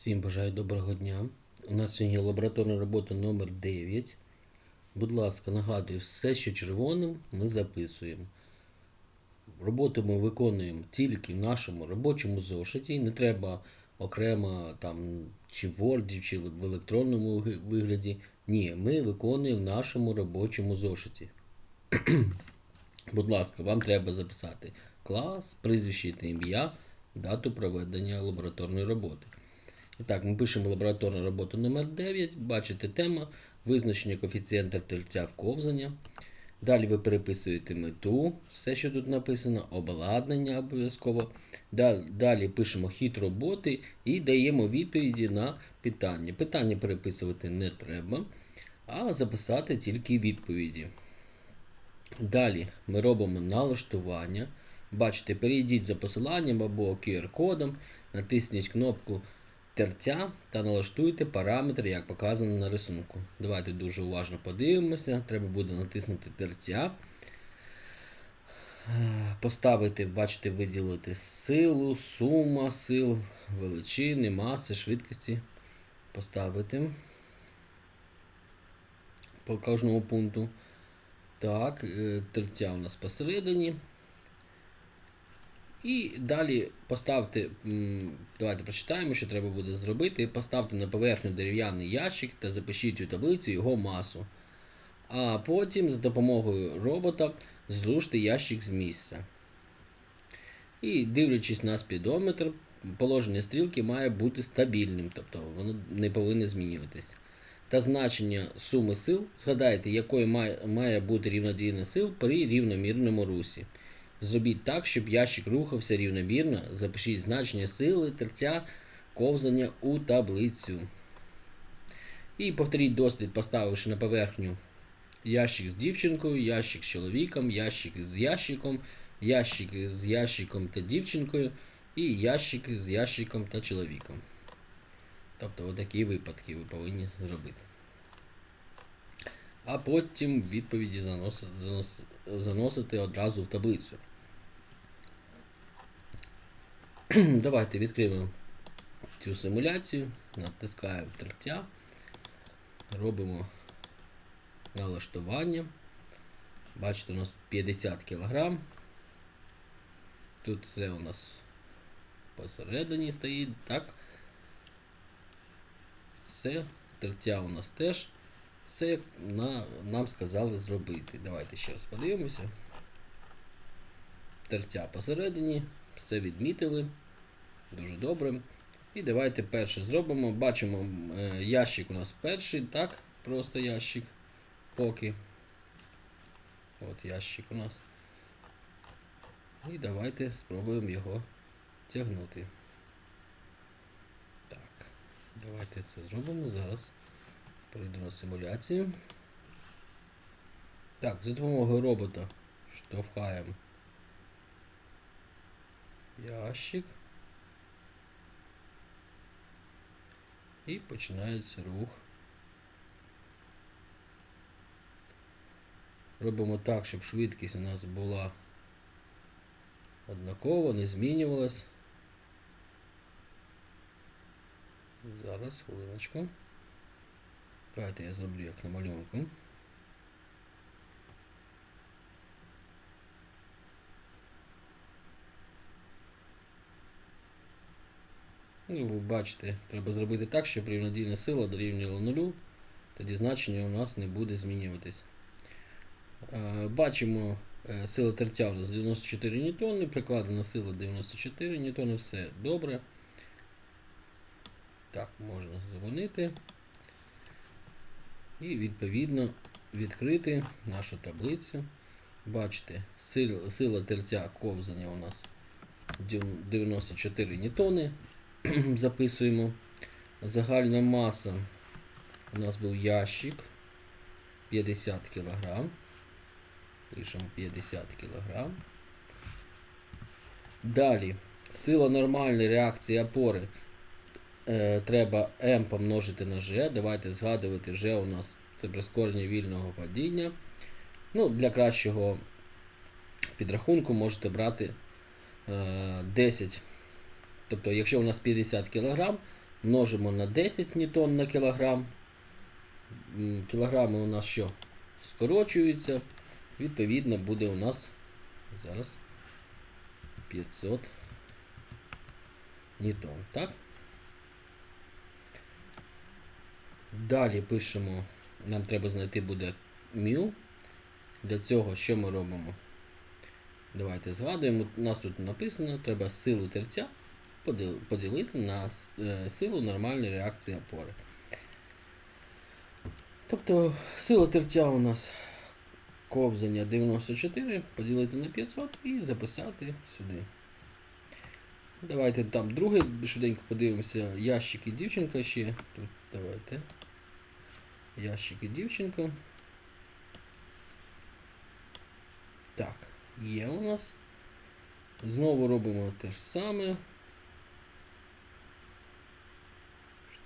Всім бажаю доброго дня. У нас сьогодні лабораторна робота номер 9. Будь ласка, нагадую, все, що червоним, ми записуємо. Роботу ми виконуємо тільки в нашому робочому зошиті. Не треба окремо там чи в Word, чи в електронному вигляді. Ні, ми виконуємо в нашому робочому зошиті. Будь ласка, вам треба записати клас, прізвище та ім'я, дату проведення лабораторної роботи. Так, ми пишемо лабораторну роботу номер 9 Бачите тема, визначення коефіцієнта тельця в ковзання. Далі ви переписуєте мету, все, що тут написано, обладнання обов'язково. Далі пишемо хід роботи і даємо відповіді на питання. Питання переписувати не треба, а записати тільки відповіді. Далі ми робимо налаштування. Бачите, перейдіть за посиланням або QR-кодом, натисніть кнопку терця та налаштуйте параметри, як показано на рисунку. Давайте дуже уважно подивимося. Треба буде натиснути терця. Поставити, бачите, виділити силу, сума сил, величини, маси, швидкості. Поставити по кожному пункту. Так, е, терця у нас посередині. І далі поставте, давайте прочитаємо, що треба буде зробити. Поставте на поверхню дерев'яний ящик та запишіть у таблицю його масу. А потім за допомогою робота зруште ящик з місця. І дивлячись на спідометр, положення стрілки має бути стабільним, тобто воно не повинно змінюватися. Та значення суми сил, згадайте, якою має, бути рівнодійна сил при рівномірному русі. Зробіть так, щоб ящик рухався рівномірно. Запишіть значення сили терця ковзання у таблицю. І повторіть дослід, поставивши на поверхню ящик з дівчинкою, ящик з чоловіком, ящик з ящиком, ящик з ящиком та дівчинкою і ящик з ящиком та чоловіком. Тобто отакі випадки ви повинні зробити. А потім відповіді заносити одразу в таблицю. Давайте відкриємо цю симуляцію, натискаємо тертя, робимо налаштування. Бачите, у нас 50 кг. Тут все у нас посередині стоїть, так. Все, тертя у нас теж. Все як на, нам сказали зробити. Давайте ще раз подивимося. Тертя посередині, все відмітили. Дуже добре. І давайте перше зробимо. Бачимо, е, ящик у нас перший, так, просто ящик. Поки. От ящик у нас. І давайте спробуємо його тягнути. Так, давайте це зробимо зараз. Перейду на симуляцію. Так, за допомогою робота штовхаємо ящик. І починається рух. Робимо так, щоб швидкість у нас була однакова, не змінювалась. Зараз, хвилиночку. Давайте я зроблю як на малюнку. Ну, ви бачите, треба зробити так, щоб рівнодійна сила дорівнювала нулю, тоді значення у нас не буде змінюватись. Е, Бачимо, е, сила тертя у нас 94 ньютони, прикладена сила 94 ньютони, все добре. Так, можна дзвонити. І відповідно відкрити нашу таблицю. Бачите, сила, сила терця ковзання у нас 94 ньютони. Записуємо. Загальна маса у нас був ящик 50 кг. Пишемо 50 кг. Далі, сила нормальної реакції опори е, треба m помножити на g. Давайте згадувати g у нас це прискорення вільного падіння. Ну, Для кращого підрахунку можете брати е, 10. Тобто, якщо у нас 50 кг, множимо на 10 ньютон на кілограм. Кілограми у нас що? Скорочуються. Відповідно, буде у нас зараз 500 ньютон. Так? Далі пишемо, нам треба знайти буде μ. Для цього що ми робимо? Давайте згадуємо. У нас тут написано, треба силу терця поділити на е, силу нормальної реакції опори. Тобто сила терця у нас ковзання 94 поділити на 500 і записати сюди. Давайте там друге швиденько подивимося. Ящики дівчинка ще. Тут давайте. Ящики дівчинка. Так, є у нас. Знову робимо те ж саме.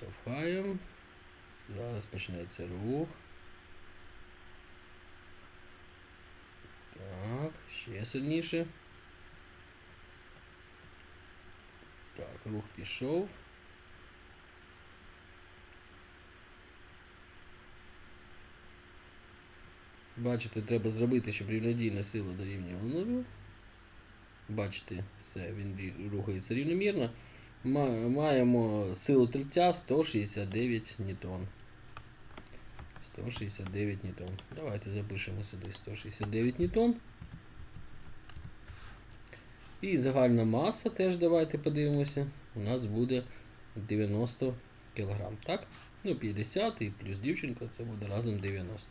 Штовхаємо. Зараз почнеться рух. Так, ще сильніше. Так, рух пішов. Бачите, треба зробити, щоб рівнодійна сила дорівнювала нулю. Бачите, все, він рухається рівномірно. Ма- Маємо силу тертя 169 ньютон. 169 ньютон. Давайте запишемо сюди 169 ньютон. І загальна маса теж давайте подивимося. У нас буде 90 кг. Так? Ну, 50 і плюс дівчинка це буде разом 90.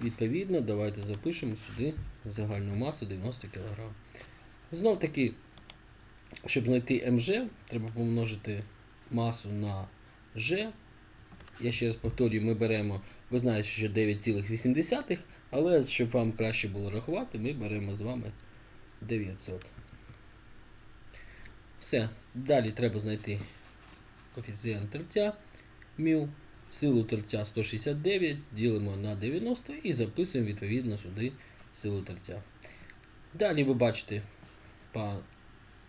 Відповідно, давайте запишемо сюди загальну масу 90 кг. Знов таки, щоб знайти МЖ, треба помножити масу на G. Я ще раз повторюю, ми беремо, ви знаєте, що 9,8, але щоб вам краще було рахувати, ми беремо з вами 900. Все. Далі треба знайти коефіцієнт тертя μ. Силу тертя 169, ділимо на 90 і записуємо відповідно сюди силу тертя. Далі ви бачите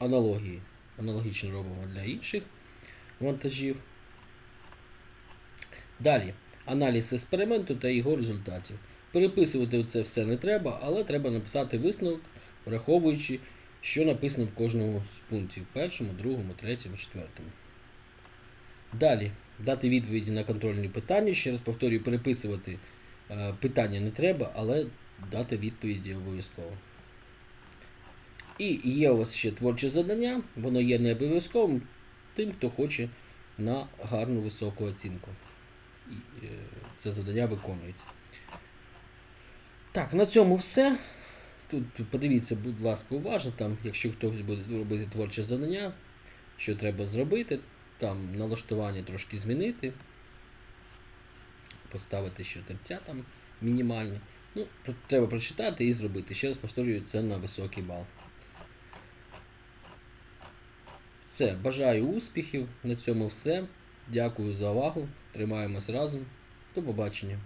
аналогії, аналогічно робимо для інших вантажів. Далі аналіз експерименту та його результатів. Переписувати це все не треба, але треба написати висновок, враховуючи, що написано в кожному з пунктів першому, другому, третьому, четвертому. Далі дати відповіді на контрольні питання. Ще раз повторюю, переписувати е, питання не треба, але дати відповіді обов'язково. І є у вас ще творче завдання, воно є не обов'язковим тим, хто хоче на гарну високу оцінку. Е, це завдання виконують. Так, на цьому все. Тут подивіться, будь ласка, уважно, там, якщо хтось буде робити творче завдання, що треба зробити, там налаштування трошки змінити, поставити ще терця там мінімальне. Ну, треба прочитати і зробити. Ще раз повторюю, це на високий бал. Все, бажаю успіхів. На цьому все. Дякую за увагу. Тримаємось разом. До побачення.